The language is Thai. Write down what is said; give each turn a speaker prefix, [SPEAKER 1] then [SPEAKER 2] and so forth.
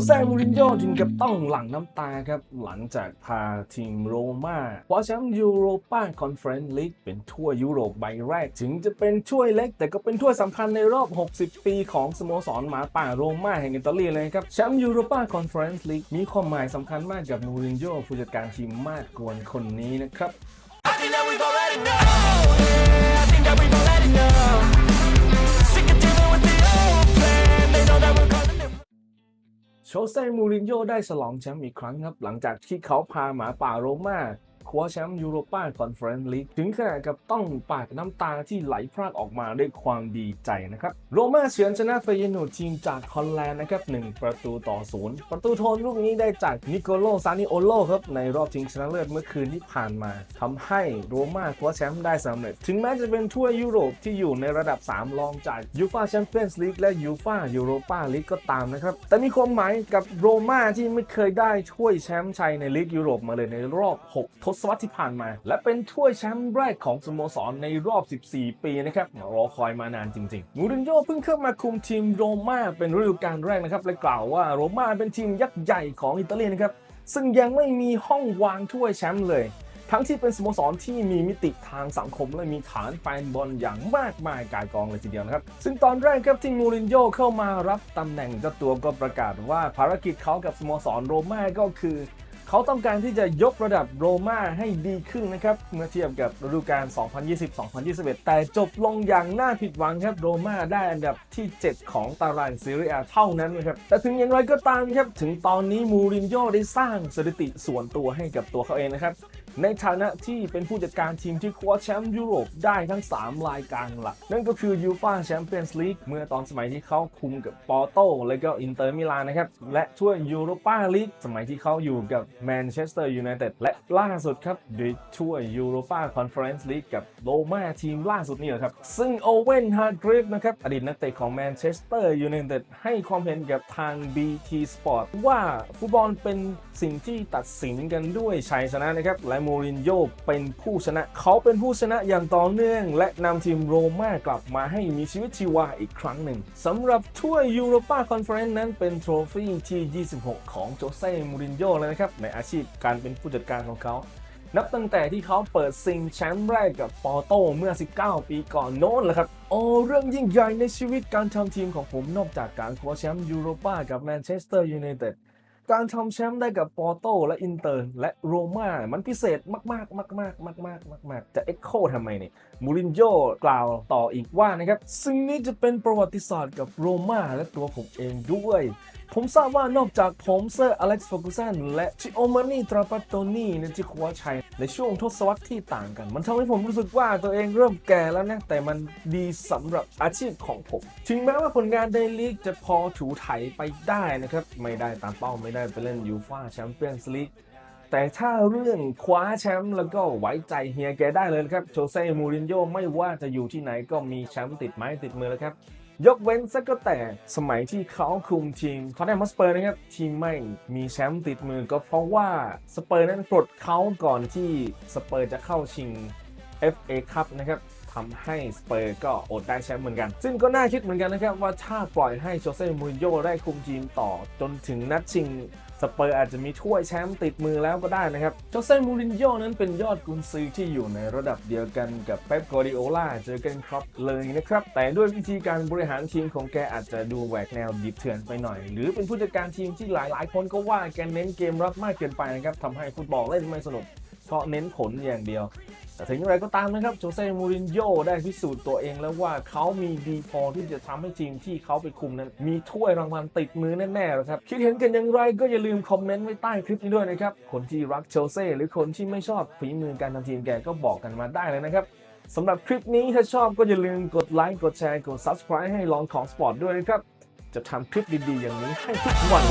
[SPEAKER 1] ชเซ่มูรินโญ่ถึงกับต้องหลั่งน้ำตาครับ หลังจากพาทีมโรม่าคว้าแชมป์ยูโรปาคอนเฟอเรนซ์ลีกเป็นถ้วยยุโรปใบแรก ถึงจะเป็นถ้วยเล็ก แต่ก็เป็นถ้วยสำคัญในรอบ 60 ปีของสโมสรหมาป่าโรม่าแห่งอิตาลีเลยครับ แชมป์ยูโรปาคอนเฟอเรนซ์ลีกมีความหมายสำคัญมากกับมูรินโญ่ผู้จัดการทีมมาดกวนคนนี้นะครับ
[SPEAKER 2] I think that we've already know. Yeah, I think that we've already know.
[SPEAKER 1] โชเซ่มูรินโญ่ได้ฉลองแชมป์อีกครั้งครับ หลังจากที่เขาพาหมาป่าโรม่า คว้าแชมป์ยูโรปาคอนเฟอเรนซ์ลีกถึงขนาดกับต้องปาดน้ำตาที่ไหลพรากออกมาด้วยความดีใจนะครับโรม่าเฉือนชนะเฟเยโนทีมจากฮอลแลนด์นะครับ1ประตูต่อศูนย์ประตูโทนลูกนี้ได้จากนิโคโลซานิโอโลครับในรอบชิงชนะเลิศเมื่อคืนที่ผ่านมาทำให้โรม่าคว้าแชมป์ได้สำเร็จ ถึงแม้จะเป็นถ้วยยุโรปที่อยู่ในระดับ 3 รองจากยูฟาแชมเปี้ยนส์ลีกและยูฟายูโรปาลีกก็ตามนะครับแต่มีความหมายกับโรม่าที่ไม่เคยได้ถ้วยแชมป์ชัยในลีกยุโรปมาเลยในรอบ 6 ทศวรรษที่ผ่านมา และเป็นถ้วยแชมป์แรกของสโมสรในรอบ 14 ปีนะครับรอคอยมานานจริงๆ มูรินโญ่เพิ่งเข้ามาคุมทีมโรม่าเป็นฤดูกาลแรกนะครับและกล่าวว่าโรม่าเป็นทีมยักษ์ใหญ่ของอิตาลีนะครับซึ่งยังไม่มีห้องวางถ้วยแชมป์เลย ทั้งที่เป็นสโมสรที่มีมิติทางสังคม และมีฐานแฟนบอลอย่างมากมายกายกองเลยทีเดียวนะครับ ซึ่งตอนแรกครับที่มูรินโญ่เข้ามารับตำแหน่งเจ้าตัวก็ประกาศว่าภารกิจเขากับสโมสรโรม่าก็คือ เขาต้องการที่จะยกระดับโรม่าให้ดีขึ้นนะครับ เมื่อเทียบกับฤดูกาล 2020-2021 แต่จบลงอย่างน่าผิดหวังครับ โรม่าได้อันดับที่ 7 ของตารางซีเรียเท่านั้นนะครับ แต่ถึงอย่างไรก็ตามครับ ถึงตอนนี้มูรินโญ่ได้สร้างสถิติส่วนตัวให้กับตัวเขาเองนะครับ ในฐานะที่เป็นผู้จัดการทีมที่คว้าแชมป์ยุโรปได้ทั้ง 3 รายการหลัก นั่นก็คือยูฟาแชมเปี้ยนส์ลีกเมื่อตอนสมัยที่เขาคุมกับปอร์โตและก็อินเตอร์มิลานนะครับ และถ้วยยูโรปาลีกสมัยที่เขาอยู่กับแมนเชสเตอร์ยูไนเต็ดและล่าสุดครับด้วยถ้วยยูโรปาคอนเฟอเรนซ์ลีกกับโรม่าทีมล่าสุดนี่แหละครับ ซึ่งโอเวนฮาร์กริฟนะครับอดีตนักเตะของแมนเชสเตอร์ยูไนเต็ดให้ความเห็นกับทาง BT Sport ว่าฟุตบอลเป็นสิ่งที่ตัดสินกันด้วยชัยชนะนะครับและมูรินโญ่เป็นผู้ชนะ เขาเป็นผู้ชนะอย่างต่อเนื่อง และนำทีมโรม่ากลับมาให้มีชีวิตชีวาอีกครั้งหนึ่งสำหรับถ้วยยูโรปาคอนเฟอเรนซ์นั้นเป็นโทรฟี่ที่ 26 ของโจเซ่มูรินโญ่เลยนะครับ ในอาชีพการเป็นผู้จัดการของเขา นับตั้งแต่ที่เขาเปิดซิงแชมป์แรกกับปอร์โตเมื่อ 19 ปีก่อนโน้นแหละครับโอ้เรื่องยิ่งใหญ่ในชีวิตการทำทีมของผมนอกจากการคว้าแชมป์ยูโรปากับแมนเชสเตอร์ยูไนเต็ด การทำแชมป์ได้กับปอร์โตและอินเตอร์และโรม่ามันพิเศษมากๆ มากๆ มากๆ มากๆมากจะเอ็กโคทำไมเนี่ยมูรินโญ่กล่าวต่ออีกว่านะครับ ซึ่งนี้จะเป็นประวัติศาสตร์กับโรม่าและตัวผมเองด้วย ผมทราบว่านอกจากผมเซอร์อเล็กซ์ฟอร์กูสันและชิโอมานีตราปัตโตนีในที่คว้าชัยในช่วงทศวรรษที่ต่างกัน มันทำให้ผมรู้สึกว่าตัวเองเริ่มแก่แล้วนะ แต่มันดีสำหรับอาชีพของผม ถึงแม้ว่าผลงานในลีกจะพอถูไถไปได้นะครับ ไม่ได้ตามเป้าไม่ได้ไปเล่นยูฟ่าแชมเปี้ยนส์ลีกแต่ถ้าเรื่องคว้าแชมป์แล้วก็ไว้ใจเฮียแกได้เลยนะครับโจเซ่มูรินโญ่ไม่ว่าจะอยู่ที่ไหนก็มีแชมป์ติดไม้ติดมือแล้วครับ ยกเว้นสักก็แต่สมัยที่เขาคุมทีมทอตแนมสเปอร์นะครับ ทีมไม่มีแชมป์ติดมือก็เพราะว่าสเปอร์นั้นปลดเขาก่อนที่สเปอร์จะเข้าชิง FA คัพนะครับ ทำให้สเปอร์ก็อดได้แชมป์เหมือนกัน ซึ่งก็น่าคิดเหมือนกันนะครับว่าถ้าปล่อยให้โจเซ่มูรินโญ่ได้คุมทีมต่อจนถึงนัดชิงสเปอร์อาจจะมีถ้วยแชมป์ติดมือแล้วก็ได้นะครับ โจเซ่มูรินโญ่นั้นเป็นยอดกุนซือที่อยู่ในระดับเดียวกันกับเป๊ปกวาร์ดิโอลาเจอเกนครอปเลยนะครับ แต่ด้วยวิธีการบริหารทีมของแกอาจจะดูแหวกแนวดิบเถื่อนไปหน่อย หรือเป็นผู้จัดการทีมที่หลาย ๆ คนก็ว่าแกเน้นเกมรับมากเกินไปนะครับทำให้ฟุตบอลเล่นไม่สนุกเพราะเน้นผลอย่างเดียว แต่ถึงอย่างไรก็ตามนะครับโจเซ่มูรินโญ่ได้พิสูจน์ตัวเองแล้วว่าเขามีดีพอที่จะทำให้ทีมที่เขาไปคุมนั้น มีถ้วยรางวัลติดมือแน่ๆแล้วครับ คิดเห็นกันอย่างไรก็อย่าลืมคอมเมนต์ไว้ใต้คลิปนี้ด้วยนะครับ คนที่รักโจเซ่หรือคนที่ไม่ชอบฝีมือการทำทีมแกก็บอกกันมาได้เลยนะครับสำหรับคลิปนี้ถ้าชอบก็อย่าลืมกดไลค์กดแชร์กด subscribe ให้ลองของสปอร์ตด้วยนะครับจะทำคลิปดีๆอย่างนี้ให้ทุกวัน